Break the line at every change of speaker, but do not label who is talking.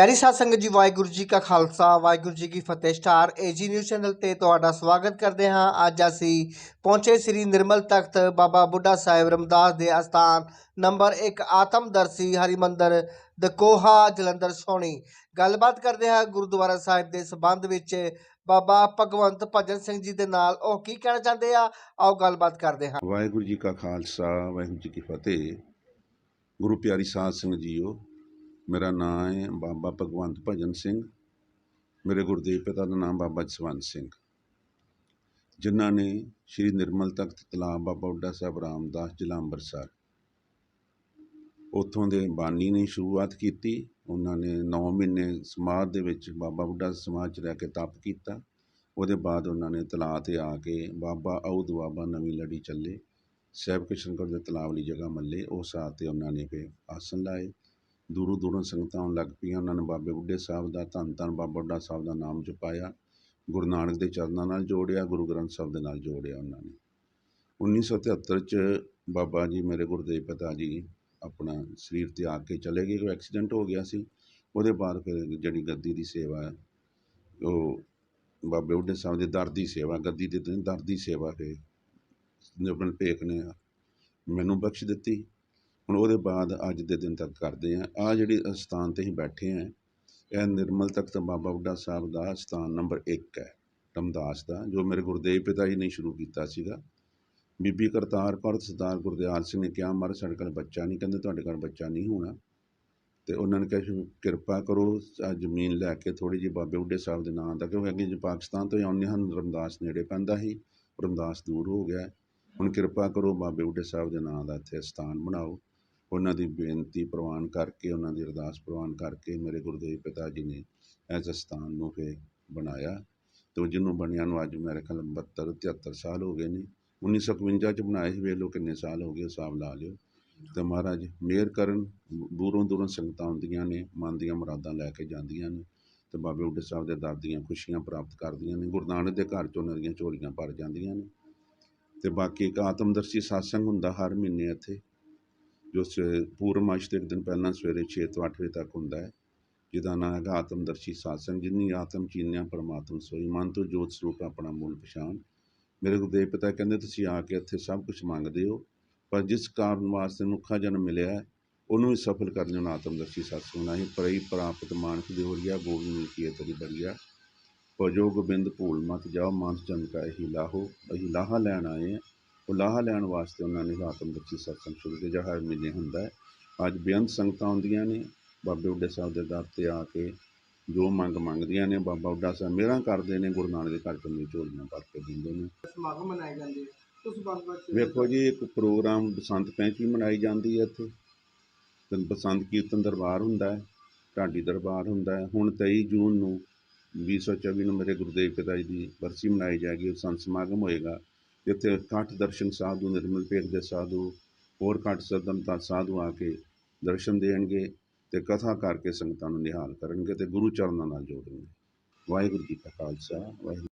ਪਿਆਰੀ ਸਾਧ ਸੰਗਤ ਜੀ, ਵਾਹਿਗੁਰੂ ਜੀ ਕਾ ਖਾਲਸਾ, ਵਾਹਿਗੁਰੂ ਜੀ ਕੀ ਫਤਿਹ। ਸਟਾਰ ਏਜੀ ਨਿਊਜ਼ ਚੈਨਲ ਤੇ ਤੁਹਾਡਾ ਸਵਾਗਤ ਕਰਦੇ ਹਾਂ। ਅੱਜ ਅਸੀਂ ਪਹੁੰਚੇ ਸ੍ਰੀ ਨਿਰਮਲ ਤਖਤ ਬਾਬਾ ਬੁੱਢਾ ਸਾਹਿਬ ਰਮਦਾਸ ਦੇ ਅਸਥਾਨ ਨੰਬਰ 1 ਆਤਮਦਰਸ਼ੀ ਹਰਿਮੰਦਰ ਦਕੋਹਾ ਜਲੰਧਰ ਸੋਣੀ। ਗੱਲਬਾਤ ਕਰਦੇ ਹਾਂ ਗੁਰਦੁਆਰਾ ਸਾਹਿਬ ਦੇ ਸਬੰਧ ਵਿੱਚ। ਬਾਬਾ ਭਗਵੰਤ ਭਜਨ ਸਿੰਘ ਜੀ ਦੇ ਨਾਲ ਉਹ ਕੀ ਕਹਿਣਾ ਚਾਹੁੰਦੇ ਆ? ਆਓ ਗੱਲਬਾਤ ਕਰਦੇ ਹਾਂ।
ਵਾਹਿਗੁਰੂ ਜੀ ਕਾ ਖਾਲਸਾ, ਵਾਹਿਗੁਰੂ ਜੀ ਕੀ ਫਤਿਹ। ਗੁਰੂ ਪਿਆਰੀ ਸਾਧ ਸੰਗਤ ਜੀਓ ਮੇਰਾ ਨਾਂ ਹੈ ਬਾਬਾ ਭਗਵੰਤ ਭਜਨ ਸਿੰਘ। ਮੇਰੇ ਗੁਰਦੇਵ ਪਿਤਾ ਦਾ ਨਾਮ ਬਾਬਾ ਜਸਵੰਤ ਸਿੰਘ। ਜਿਨ੍ਹਾਂ ਨੇ ਸ੍ਰੀ ਨਿਰਮਲ ਤਖਤ ਤਲਾਬ ਬਾਬਾ ਬੁੱਢਾ ਸਾਹਿਬ ਰਾਮਦਾਸ ਜ਼ਿਲ੍ਹਾ ਅੰਮ੍ਰਿਤਸਰ। ਉੱਥੋਂ ਦੇ ਬਾਨੀ ਨੇ ਸ਼ੁਰੂਆਤ ਕੀਤੀ। ਉਹਨਾਂ ਨੇ 9 ਮਹੀਨੇ ਸਮਾਧ ਦੇ ਵਿੱਚ ਬਾਬਾ ਬੁੱਢਾ ਸਮਾਜ 'ਚ ਰਹਿ ਕੇ ਤਪ ਕੀਤਾ। ਉਹਦੇ ਬਾਅਦ ਉਹਨਾਂ ਨੇ ਤਲਾਅ 'ਤੇ ਆ ਕੇ ਬਾਬਾ ਅਉਦ ਬਾਬਾ ਨਵੀਂ ਲੜੀ ਚੱਲੇ। ਸਾਹਿਬ ਕਿਸ਼ਨਗੜ੍ਹ ਦੇ ਤਲਾਅ ਵਾਲੀ ਜਗ੍ਹਾ ਮੱਲੇ। ਉਸ ਸਾਥ 'ਤੇ ਉਹਨਾਂ ਨੇ ਫਿਰ ਆਸਨ ਲਾਏ। ਦੂਰੋਂ ਦੂਰੋਂ ਸੰਗਤਾਂ ਆਉਣ ਲੱਗ ਪਈਆਂ। ਉਹਨਾਂ ਨੇ ਬਾਬੇ ਬੁੱਢੇ ਸਾਹਿਬ ਦਾ ਧੰਨ ਧੰਨ ਬਾਬਾ ਬੁੱਢਾ ਸਾਹਿਬ ਦਾ ਨਾਮ ਜਪਾਇਆ। ਗੁਰੂ ਨਾਨਕ ਦੇ ਚਰਨਾਂ ਨਾਲ ਜੋੜਿਆ, ਗੁਰੂ ਗ੍ਰੰਥ ਸਾਹਿਬ ਦੇ ਨਾਲ ਜੋੜਿਆ ਉਹਨਾਂ ਨੇ। 1973 ਚ ਬਾਬਾ ਜੀ ਮੇਰੇ ਗੁਰਦੇਵ ਪਿਤਾ ਜੀ ਆਪਣਾ ਸਰੀਰ ਤਿਆਗ ਕੇ ਚਲੇ ਗਏ। ਕੋਈ ਐਕਸੀਡੈਂਟ ਹੋ ਗਿਆ ਸੀ। ਉਹਦੇ ਬਾਅਦ ਫਿਰ ਜਿਹੜੀ ਗੱਦੀ ਦੀ ਸੇਵਾ ਹੈ, ਉਹ ਬਾਬੇ ਬੁੱਢੇ ਸਾਹਿਬ ਦੇ ਦਰ ਦੀ ਸੇਵਾ, ਗੱਦੀ ਦੇ ਦਿਨ ਦਰ ਦੀ ਸੇਵਾ ਫਿਰ ਨਿਰਮਲ ਭੇਖ ਨੇ ਮੈਨੂੰ ਬਖਸ਼ ਦਿੱਤੀ। ਹੁਣ ਉਹਦੇ ਬਾਅਦ ਅੱਜ ਦੇ ਦਿਨ ਤੱਕ ਕਰਦੇ ਹਾਂ। ਆਹ ਜਿਹੜੀ ਸਥਾਨ ਤੇ ਅਸੀਂ ਬੈਠੇ ਆ ਇਹ ਨਿਰਮਲ ਤਖਤ ਬਾਬਾ ਬੁੱਢਾ ਸਾਹਿਬ ਦਾ ਸਥਾਨ ਨੰਬਰ 1 ਹੈ, ਰਮਦਾਸ ਦਾ, ਜੋ ਮੇਰੇ ਗੁਰਦੇਵ ਪਿਤਾ ਜੀ ਨੇ ਸ਼ੁਰੂ ਕੀਤਾ ਸੀਗਾ। ਬੀਬੀ ਕਰਤਾਰ ਕੌਰ ਸਰਦਾਰ ਗੁਰਦਿਆਲ ਸਿੰਘ ਨੇ ਕਿਹਾ, ਮਹਾਰਾਜ, ਸਾਡੇ ਕੋਲ ਬੱਚਾ ਨਹੀਂ। ਕਹਿੰਦੇ, ਤੁਹਾਡੇ ਕੋਲ ਬੱਚਾ ਨਹੀਂ ਹੋਣਾ। ਤੇ ਉਹਨਾਂ ਨੇ ਕਿਹਾ ਕਿਰਪਾ ਕਰੋ, ਆਹ ਜ਼ਮੀਨ ਲੈ ਕੇ ਥੋੜੀ ਜਿਹੀ ਬਾਬੇ ਬੁੱਢੇ ਸਾਹਿਬ ਦੇ ਨਾਂ ਦਾ, ਕਿਉਂਕਿ ਅੱਗੇ ਜੇ ਪਾਕਿਸਤਾਨ ਤੋਂ ਆਉਂਦੇ ਹਨ, ਰਮਦਾਸ ਨੇੜੇ ਪੈਂਦਾ ਸੀ, ਰਮਦਾਸ ਦੂਰ ਹੋ ਗਿਆ। ਹੁਣ ਕਿਰਪਾ ਕਰੋ, ਬਾਬੇ ਬੁੱਢੇ ਸਾਹਿਬ ਦੇ ਨਾਂ ਦਾ ਇੱਥੇ ਸਥਾਨ ਬਣਾਓ। ਉਹਨਾਂ ਦੀ ਬੇਨਤੀ ਪ੍ਰਵਾਨ ਕਰਕੇ, ਉਹਨਾਂ ਦੀ ਅਰਦਾਸ ਪ੍ਰਵਾਨ ਕਰਕੇ ਮੇਰੇ ਗੁਰਦੇਵ ਪਿਤਾ ਜੀ ਨੇ ਇਸ ਅਸਥਾਨ ਨੂੰ ਫਿਰ ਬਣਾਇਆ ਅਤੇ ਉਹ ਜਿਹਨੂੰ ਬਣਿਆ ਨੂੰ ਅੱਜ ਮੇਰੇ ਖਿਆਲ 72 73 ਸਾਲ ਹੋ ਗਏ ਨੇ। 1951 ਚ ਬਣਾਏ ਸੀ, ਵੇਖ ਲਓ ਕਿੰਨੇ ਸਾਲ ਹੋ ਗਏ ਹਿਸਾਬ ਲਾ ਲਿਓ। ਤੇ ਮਹਾਰਾਜ ਮਿਹਰ ਕਰਨ, ਦੂਰੋਂ ਦੂਰੋਂ ਸੰਗਤਾਂ ਆਉਂਦੀਆਂ ਨੇ, ਮਨ ਦੀਆਂ ਮੁਰਾਦਾਂ ਲੈ ਕੇ ਜਾਂਦੀਆਂ ਨੇ ਤੇ ਬਾਬੇ ਬੁੱਢੇ ਸਾਹਿਬ ਦੇ ਦਰ ਦੀਆਂ ਖੁਸ਼ੀਆਂ ਪ੍ਰਾਪਤ ਕਰਦੀਆਂ ਨੇ। ਗੁਰੂ ਨਾਨਕ ਦੇ ਘਰ ਚੋਂ ਉਹਨਾਂ ਦੀਆਂ ਝੋਲੀਆਂ ਭਰ ਜਾਂਦੀਆਂ ਨੇ। ਤੇ ਬਾਕੀ ਇੱਕ ਆਤਮਦਰਸ਼ੀ satsang ਹੁੰਦਾ ਹਰ ਮਹੀਨੇ ਇੱਥੇ। ਜੋ ਸ- ਪੂਰਨਮਾਸ਼ੀ ਤੋਂ ਇੱਕ ਦਿਨ ਪਹਿਲਾਂ ਸਵੇਰੇ 6 ਤੋਂ 8 ਵਜੇ ਤੱਕ ਹੁੰਦਾ ਹੈ ਜਿਹਦਾ ਨਾਮ ਹੈਗਾ ਆਤਮਦਰਸ਼ੀ satsang ਜਿਨੀ ਆਤਮ ਚੀਨਿਆ ਪਰਮਾਤਮ ਸੋਈ ਮਨ ਤੋਂ ਜੋਤ ਸਰੂਪ ਆਪਣਾ ਮੂਲ ਪਛਾਣ। ਮੇਰੇ ਗੁਰਦੇਵ ਪਿਤਾ ਕਹਿੰਦੇ ਤੁਸੀਂ ਆ ਕੇ ਇੱਥੇ ਸਭ ਕੁਝ ਮੰਗਦੇ ਹੋ ਪਰ ਜਿਸ ਕਾਰਨ ਵਾਸਤੇ ਮਨੁੱਖਾ ਜਨਮ ਮਿਲਿਆ ਹੈ, ਉਹਨੂੰ ਵੀ ਸਫਲ ਕਰ ਨੂੰ ਆਤਮਦਰਸ਼ੀ satsang ਨਹੀਂ ਪਰਈ ਪ੍ਰਾਪਤ ਮਾਨਕ ਦੇ ਹੋਰੀਆ ਗੋਬਿੰਦ ਮਿਲਕੀ ਹੈ ਤੇਰੀ ਬੜੀਆ ਭਜੋ ਗੋਬਿੰਦ ਭੂਲ ਮਤ ਜਾਓ ਮਾਨਸ ਜਨ ਕਾ ਇਹੀ ਲਾਹੋ ਅਸੀਂ ਲਾਹਾ ਲੈਣ ਆਏ ਹਾਂ। ਉਹ ਲਾਹਾ ਲੈਣ ਵਾਸਤੇ ਉਹਨਾਂ ਨੇ ਆਤਮਦਰਸ਼ੀ satsang ਸ਼ੁਰੂ ਕੀਤਾ ਹਰ ਮਹੀਨੇ ਹੁੰਦਾ ਹੈ। ਅੱਜ ਬੇਅੰਤ ਸੰਗਤਾਂ ਆਉਂਦੀਆਂ ਨੇ। ਬਾਬੇ ਬੁੱਢੇ ਸਾਹਿਬ ਦੇ ਦਰ ਤੇ ਆ ਕੇ ਜੋ ਮੰਗ ਮੰਗਦੀਆਂ ਨੇ ਬਾਬਾ ਬੁੱਢਾ ਸਾਹਿਬ ਮੇਰਾ ਕਰਦੇ ਨੇ ਗੁਰੂ ਨਾਨਕ ਦੇ ਘਰ ਚੰਨੀ ਝੋਲੀਆਂ ਭਰ ਕੇ ਦਿੰਦੇ ਨੇ।
ਸਮਾਗਮ ਮਨਾਏ ਜਾਂਦੇ
ਵੇਖੋ ਜੀ ਇੱਕ ਪ੍ਰੋਗਰਾਮ ਬਸੰਤ ਪੰਚਮੀ ਮਨਾਈ ਜਾਂਦੀ ਹੈ ਇੱਥੇ। ਤੇ ਬਸੰਤ ਕੀਰਤਨ ਦਰਬਾਰ ਹੁੰਦਾ ਹੈ ਢਾਡੀ ਦਰਬਾਰ ਹੁੰਦਾ ਹੈ। ਹੁਣ 23 ਜੂਨ ਨੂੰ 2024 ਨੂੰ ਮੇਰੇ ਗੁਰਦੇਵ ਪਿਤਾ ਜੀ ਦੀ ਬਰਸੀ ਮਨਾਈ ਜਾਏਗੀ ਉਹ ਸੰਤ ਸਮਾਗਮ ਹੋਏਗਾ। ਜਿੱਥੇ ਕਾਠ ਦਰਸ਼ਨ ਸਾਧੂ, ਨਿਰਮਲ ਪੇਟ ਦੇ ਸਾਧੂ, ਹੋਰ ਕਾਠ ਸਰਦਮਤਾ ਸਾਧੂ ਆ ਕੇ ਦਰਸ਼ਨ ਦੇਣਗੇ ਤੇ ਕਥਾ ਕਰਕੇ ਸੰਗਤਾਂ ਨੂੰ ਨਿਹਾਲ ਕਰਨਗੇ ਤੇ ਗੁਰੂ ਚਰਨਾਂ ਨਾਲ ਜੋੜਨਗੇ। ਵਾਹਿਗੁਰੂ ਜੀ ਕਾ ਖਾਲਸਾ, ਵਾਹਿਗੁਰੂ